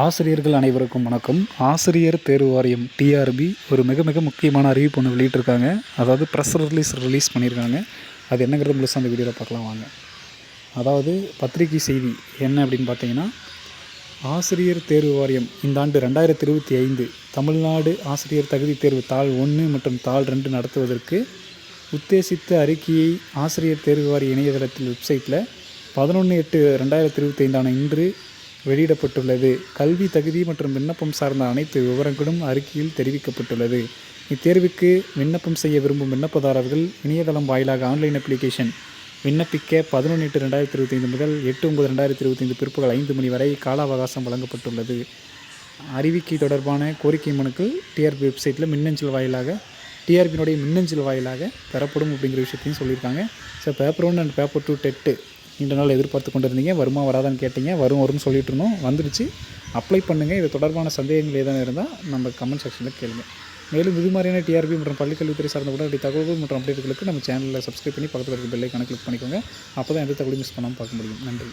ஆசிரியர்கள் அனைவருக்கும் வணக்கம். ஆசிரியர் தேர்வு வாரியம் டிஆர்பி ஒரு மிக மிக முக்கியமான அறிவிப்பு ஒன்று வெளியிட்டிருக்காங்க. அதாவது ப்ரெஸ் ரிலீஸ் ரிலீஸ் பண்ணியிருக்காங்க. அது என்னங்கிறது முழுசாக அந்த வீடியோவில் பார்க்கலாம் வாங்க. அதாவது பத்திரிகை செய்தி என்ன அப்படின்னு பார்த்தீங்கன்னா ஆசிரியர் தேர்வு வாரியம் இந்த ஆண்டு ரெண்டாயிரத்தி இருபத்தி ஐந்து தமிழ்நாடு ஆசிரியர் தகுதி தேர்வு தாள் ஒன்று மற்றும் தாள் ரெண்டு நடத்துவதற்கு உத்தேசித்த அறிக்கையை ஆசிரியர் தேர்வு வாரிய இணையதளத்தில் வெப்சைட்டில் பதினொன்று எட்டு ரெண்டாயிரத்தி இருபத்தி ஐந்தான இன்று வெளியிடப்பட்டுள்ளது. கல்வி தகுதி மற்றும் விண்ணப்பம் சார்ந்த அனைத்து விவரங்களும் அறிக்கையில் தெரிவிக்கப்பட்டுள்ளது. இத்தேர்வுக்கு விண்ணப்பம் செய்ய விரும்பும் விண்ணப்பதாரர்கள் இணையதளம் வாயிலாக ஆன்லைன் அப்ளிகேஷன் விண்ணப்பிக்க பதினொன்று எட்டு ரெண்டாயிரத்தி இருபத்தைந்து முதல் எட்டு ஒன்பது ரெண்டாயிரத்தி இருபத்தைந்து பிற்பகல் ஐந்து மணி வரை கால அவகாசம் வழங்கப்பட்டுள்ளது. அறிவிக்கை தொடர்பான கோரிக்கை மனுக்கள் டிஆர்பி வெப்சைட்டில் மின்னஞ்சல் வாயிலாக டிஆர்பியினுடைய மின்னஞ்சல் வாயிலாக பெறப்படும் அப்படிங்கிற விஷயத்தையும் சொல்லியிருக்காங்க. So paper one and paper two TET நீண்ட நாள் எதிர்பார்த்து கொண்டு இருந்தீங்க வருமா வராதான்னு கேட்டீங்க. வரும் வரும்னு சொல்லிட்டு இருந்தோம். வந்துடுச்சு அப்ளை பண்ணுங்கள் இது தொடர்பான சந்தேகங்கள் ஏதாவது இருந்தால் நம்ம கமெண்ட் செக்ஷனில் கேளுங்க. மேலும் இது மாதிரியான டிஆர்பி மற்றும் பள்ளிக்கல்வித்துறை சார்ந்த உடனடி தகவல்கள் மற்றும் அப்டேட்டுகளுக்கு நம்ம சேனலில் சப்ஸ்கிரைப் பண்ணி பக்கத்தில் இருக்க பெல்லை கணக்கு கிளிக் பண்ணிக்கோங்க. அப்போ தான் எந்த தகவலையும் மிஸ் பண்ணாமல் பார்க்க முடியும். நன்றி.